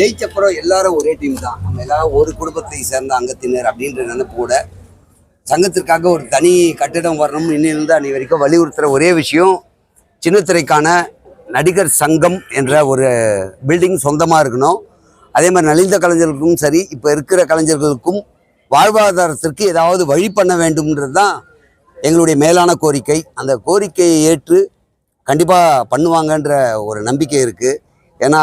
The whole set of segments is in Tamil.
ஜெயிச்சப்புறம் எல்லாரும் ஒரே டீம் தான். நம்ம எல்லாரும் ஒரு குடும்பத்தை சேர்ந்த அங்கத்தினர் அப்படின்ற நினைப்போட சங்கத்திற்காக ஒரு தனி கட்டிடம் வரணும் இன்னிலிருந்து அன்னை வரைக்கும் வலியுறுத்துகிற ஒரே விஷயம் சின்னத்திரைக்கான நடிகர் சங்கம் என்ற ஒரு பில்டிங் சொந்தமாக இருக்கணும். அதே மாதிரி நலிந்த கலைஞர்களுக்கும் சரி இப்போ இருக்கிற கலைஞர்களுக்கும் வாழ்வாதாரத்திற்கு ஏதாவது வழி பண்ண வேண்டும்ன்றது தான் எங்களுடைய மேலான கோரிக்கை. அந்த கோரிக்கையை ஏற்று கண்டிப்பாக பண்ணுவாங்கன்ற ஒரு நம்பிக்கை இருக்குது ஏன்னா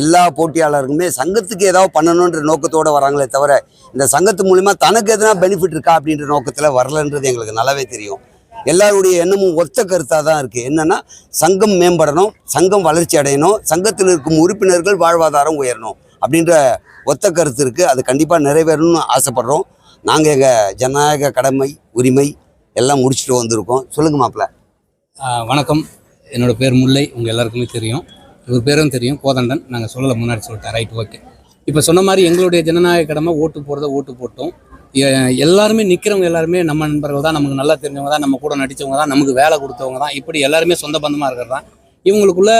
எல்லா போட்டியாளருக்குமே சங்கத்துக்கு ஏதாவது பண்ணணுன்ற நோக்கத்தோடு வராங்களே தவிர இந்த சங்கத்து மூலிமா தனக்கு எதனா பெனிஃபிட் இருக்கா அப்படின்ற நோக்கத்தில் வரலன்றது எங்களுக்கு நல்லாவே தெரியும். எல்லாருடைய எண்ணமும் ஒத்த கருத்தாக தான் இருக்குது என்னென்னா சங்கம் மேம்படணும் சங்கம் வளர்ச்சி அடையணும் சங்கத்தில் இருக்கும் உறுப்பினர்கள் வாழ்வாதாரம் உயரணும் அப்படின்ற ஒத்த கருத்து இருக்குது அது கண்டிப்பாக நிறைவேறணும்னு ஆசைப்படுறோம். நாங்கள் எங்கள் ஜனநாயக கடமை உரிமை எல்லாம் முடிச்சுட்டு வந்திருக்கோம். சொல்லுங்க மாப்பிள்ள. வணக்கம். என்னோட பேர் முல்லை. உங்கள் எல்லாருக்குமே தெரியும். இவர் பேரும் தெரியும் கோதண்டன். நாங்கள் சொல்லலை முன்னாடி சொல்லிட்டேன். ரைட் ஓகே இப்போ சொன்ன மாதிரி எங்களுடைய ஜனநாயக கடமை ஓட்டு போடுறத ஓட்டு போட்டோம். எல்லாருமே நிற்கிறவங்க எல்லாருமே நம்ம நண்பர்கள் தான் நமக்கு நல்லா தெரிஞ்சவங்க தான் நம்ம கூட நடித்தவங்க தான் நமக்கு வேலை கொடுத்தவங்க தான். இப்படி எல்லாருமே சொந்த பந்தமாக இருக்கிறது தான். இவங்களுக்குள்ள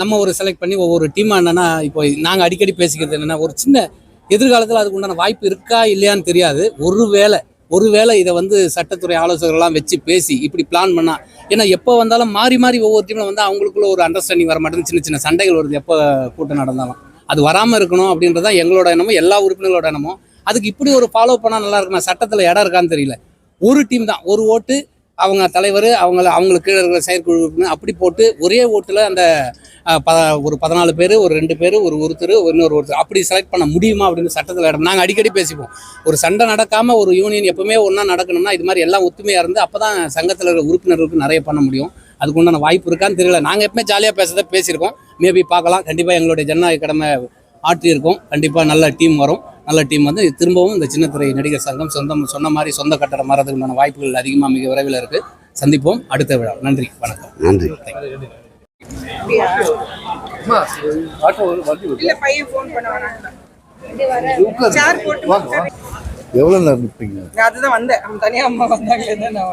நம்ம ஒரு செலக்ட் பண்ணி ஒவ்வொரு டீமாக என்னென்னா இப்போ நாங்கள் அடிக்கடி பேசிக்கிறது என்னென்னா ஒரு சின்ன எதிர்காலத்தில் அதுக்கு உண்டான வாய்ப்பு இருக்கா இல்லையான்னு தெரியாது. ஒரு வேளை ஒருவேளை இதை வந்து சட்டத்துறை ஆலோசகர்கள்லாம் வச்சு பேசி இப்படி பிளான் பண்ணால் ஏன்னா எப்போ வந்தாலும் மாறி மாறி ஒவ்வொரு டீமில் வந்து அவங்களுக்குள்ள ஒரு அண்டர்ஸ்டாண்டிங் வர மாட்டேங்குது. சின்ன சின்ன சண்டைகள் வருது எப்போ கூட்டம் நடந்தாலும். அது வராமல் இருக்கணும் அப்படின்றது தான் எங்களோட எண்ணமோ எல்லா உறுப்பினர்களோட எண்ணமோ. அதுக்கு இப்படி ஒரு ஃபாலோ பண்ணால் நல்லா இருக்குமா? சட்டத்தில் இடம் இருக்கான்னு தெரியல. ஒரு டீம் தான். ஒரு ஓட்டு அவங்க தலைவர் அவங்கள அவங்களுக்கு கீழே இருக்கிற செயற்குழு உறுப்பினர் அப்படி போட்டு ஒரே ஓட்டில் அந்த ப ஒரு பதினாலு பேர் ஒரு ரெண்டு பேர் ஒரு ஒருத்தர் இன்னொரு ஒருத்தர். அப்படி செலக்ட் பண்ண முடியுமா அப்படின்னு சட்டத்தில் இடம். நாங்கள் அடிக்கடி பேசிப்போம். ஒரு சண்டை நடக்காமல் ஒரு யூனியன் எப்பவுமே ஒன்றா நடக்கணும்னா இது மாதிரி எல்லாம் ஒத்துமையாக இருந்து அப்போ தான் சங்கத்தில் இருக்கிற உறுப்பினர்களுக்கு நிறைய பண்ண முடியும். அதுக்கு உண்டான வாய்ப்பு இருக்கான்னு தெரியல. நாங்கள் எப்பவுமே ஜாலியாக பேசுறத பேசியிருக்கோம். மேபி பார்க்கலாம். கண்டிப்பாக எங்களுடைய ஜனநாயக கடமை ஆற்றியிருக்கோம். கண்டிப்பாக நல்ல டீம் வரும். நல்ல டீம் வந்து திரும்பவும் இந்த சின்னத்திரை நடிகர் சங்கம் சொந்தம் சொன்ன மாதிரி சொந்த கட்டடம் மாறதுக்கு உண்டான வாய்ப்புகள் அதிகமாக மிக விரைவில் இருக்குது சந்திப்போம். அடுத்த விழா. நன்றி. வணக்கம். நன்றி. எவ்வளோ நேரம் நான் அதுதான் வந்தேன். அவன் தனியா அம்மா வந்தாங்களே தான் நான்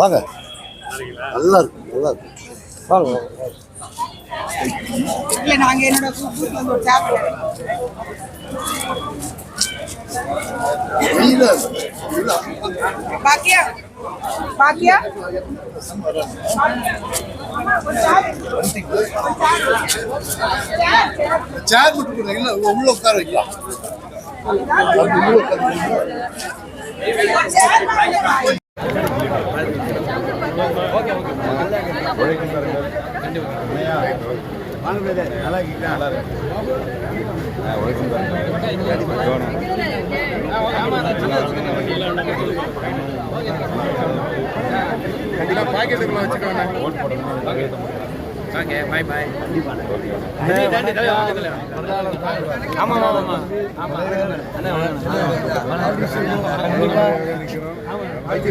வாங்க. நல்லா இருக்கும் நல்லா இருக்கும் வாங்க. இல்ல நாங்க என்னோட கூப்பிட்டு வந்து ஒரு இல்ல, பாக்கியா? பாக்கியா? சேர் மட்டும். இல்ல உள்ள உட்கார வைக்கலாம் அப்படி உள்ள உட்கார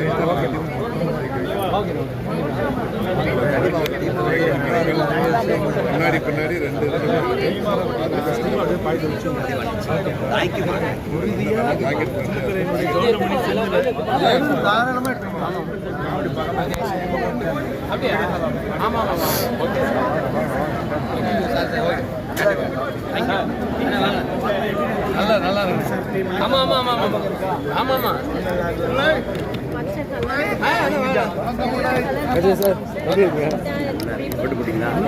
வைக்கலாம். முன்னாடி பின்னாடி ரெண்டு ஆமா ஆமா ஆமா ஆமா ஆமா ஆமா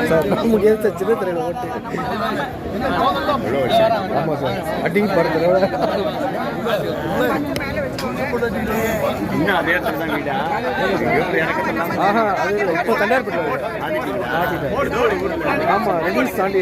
சார் நமக்கு ஏற்ற சின்ன திரையில ஓட்டு ஆமா சார் அட்டிங் படத்துல ஆஹா அது இல்லை இப்போ தண்டார்பட்டு ஆமா. ரெடியூஸ் தாண்டி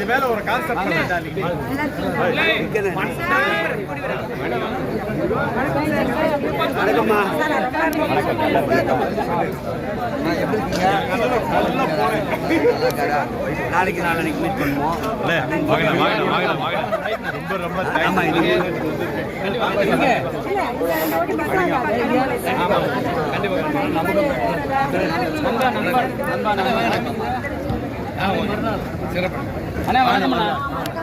இது மேல ஒரு கான்செப்ட் நாளைக்கு மீட் பண்ணுவோம். ரொம்ப ரொம்ப தவிர உங்க ரெண்டு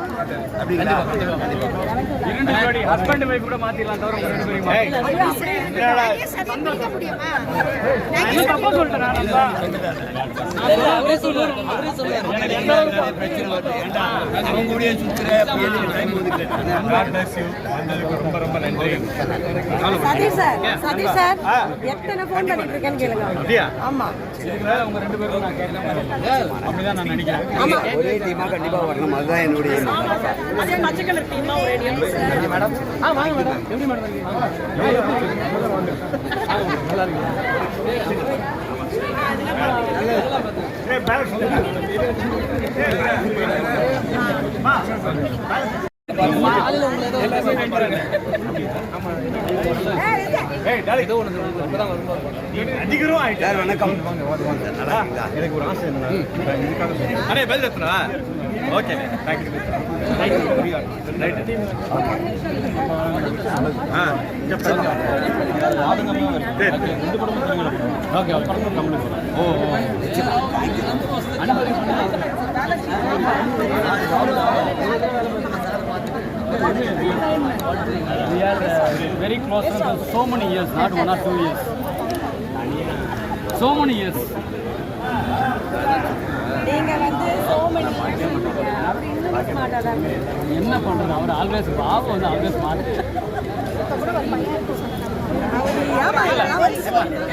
ரொம்ப ரொம்ப நன்றி. சதீஷ் சார் சதீஷ் சார் எத்தனை ஃபோன் பண்ணிட்டு இருக்கேன்னு கேளுங்க. அப்படியா? ஆமா. இதுக்கு மேல உங்க ரெண்டு பேரும் நான் கேட்கறேன் அப்படிதான் நான் நினைக்கிறேன். ஒரே கண்டிப்பாக வரணும். அதுதான் என்னுடைய. அதே பச்சை கலர் டீமா ஒரு ஐடியா மேடம் ஆ வாங்க மேடம் எப்படி மேடம் இருக்கீங்க ஏய் பேலன்ஸ் சார் வணக்கம்? எனக்கு ஒரு ஆசை. அண்ணே பதில் எடுத்துனா ஓகே ஓ ஓ. Very close for so many years, not one or two years. So many years. என்ன பண்றது அவர் ஆல்வேஸ் பாபு வந்து ஆல்வேஸ் மாட்டு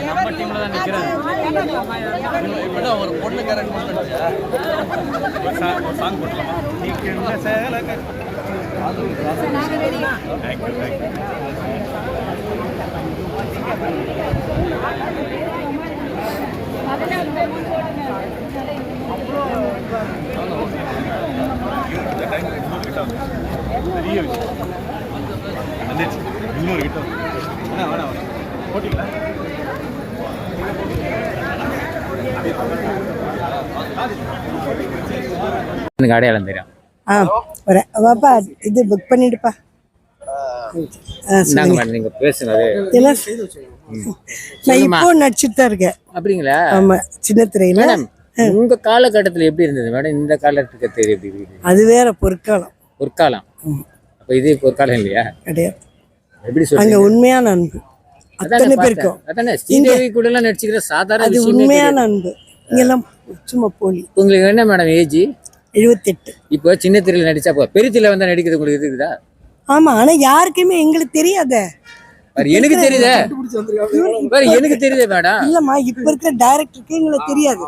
நம்ம டீம்ல தான் நிக்கிறாரு சாங் போட்டலாமா நீ என்ன சேலை கட்டு. பெரிய விஷயம் வந்துச்சு இன்னொரு கிட்ட வேணா வேணா வேணா போட்டிங்களா எனக்கு அடையாளம் தெரியும் ஆ வரேன் வாப்பா இது புக் பண்ணிடுப்பா ஆ, இந்தாங்க சொல்லுங்க. நான் இப்போ நடிச்சிட்டு தான் இருக்கேன். அப்படிங்களா? ஆமா சின்ன திரையில. உங்க காலகட்டத்துல எப்படி இருந்தது? மேடம் இந்த காலகட்டத்தில் எப்படி இருந்தது? அது வேற பொற்காலம். பொற்காலம். அப்ப இது பொற்காலம் இல்லையா? கிடையாது. எப்படி அங்க சொல்றீங்க உண்மையான அன்பு. அத்தனை. பேருக்கும். அதானே ஸ்ரீதேவி கூட எல்லாம் நடிச்சுக்கிற சாதாரண அது உண்மையான அன்பு. இங்கெல்லாம் சும்மா போலி. உங்களுக்கு என்ன மேடம் ஏஜ்? எழுபத்தெட்டு இப்போ சின்ன திரையில நடிச்சா போ பெரிய திரையில வந்து நடிக்கிறது உங்களுக்கு இருக்குதா? ஆமா ஆனா யாருக்குமே எங்களுக்கு தெரியாத. எனக்கு தெரியுதே. பாரு, எனக்கு தெரியுதே மேடம். இல்லம்மா இப்ப இருக்கிற டைரக்டருக்கு எங்களுக்கு தெரியாது.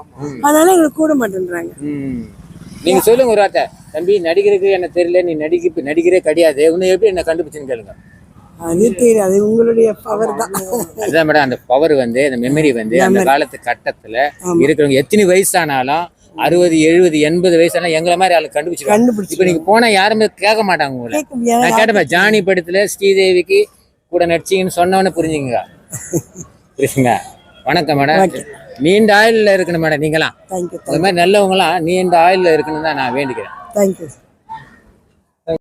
அதனால எங்களுக்கு கூட மாட்டேன்றாங்க. நீங்க சொல்லுங்க ஒரு வார்த்தை. தம்பி நடிகருக்கு என்ன தெரியல நீ நடிக்க நடிகரே கிடையாது. உன்னை எப்படி என்ன கண்டுபிடிச்சுன்னு கேளுங்க. அது தெரியாது. உங்களுடைய பவர் தான். அதுதான் மேடம் அந்த பவர் வந்து அந்த மெமரி வந்து அந்த காலத்து கட்டத்துல இருக்கிறவங்க எத்தனை வயசானாலும் அறுபது எழுபது எண்பது வயசானாலும் எங்களை மாதிரி ஆளு கண்டுபிடிச்சு இப்ப நீங்க போனா யாருமே கேட்க மாட்டாங்க உங்களை. நான் ஜானி படத்துல ஸ்ரீதேவிக்கு கூட நடிச்சீங்கன்னு சொன்னவொன்னே புரிஞ்சுங்க புரியுதுங்க? வணக்கம் மேடம் நீண்ட ஆயுள்ல இருக்கணும் மேடம் நீங்களாம். அது மாதிரி நல்லவங்களாம் நீண்ட ஆயுள்ல இருக்கணும் தான் நான் வேண்டிக்கிறேன். தேங்க்யூ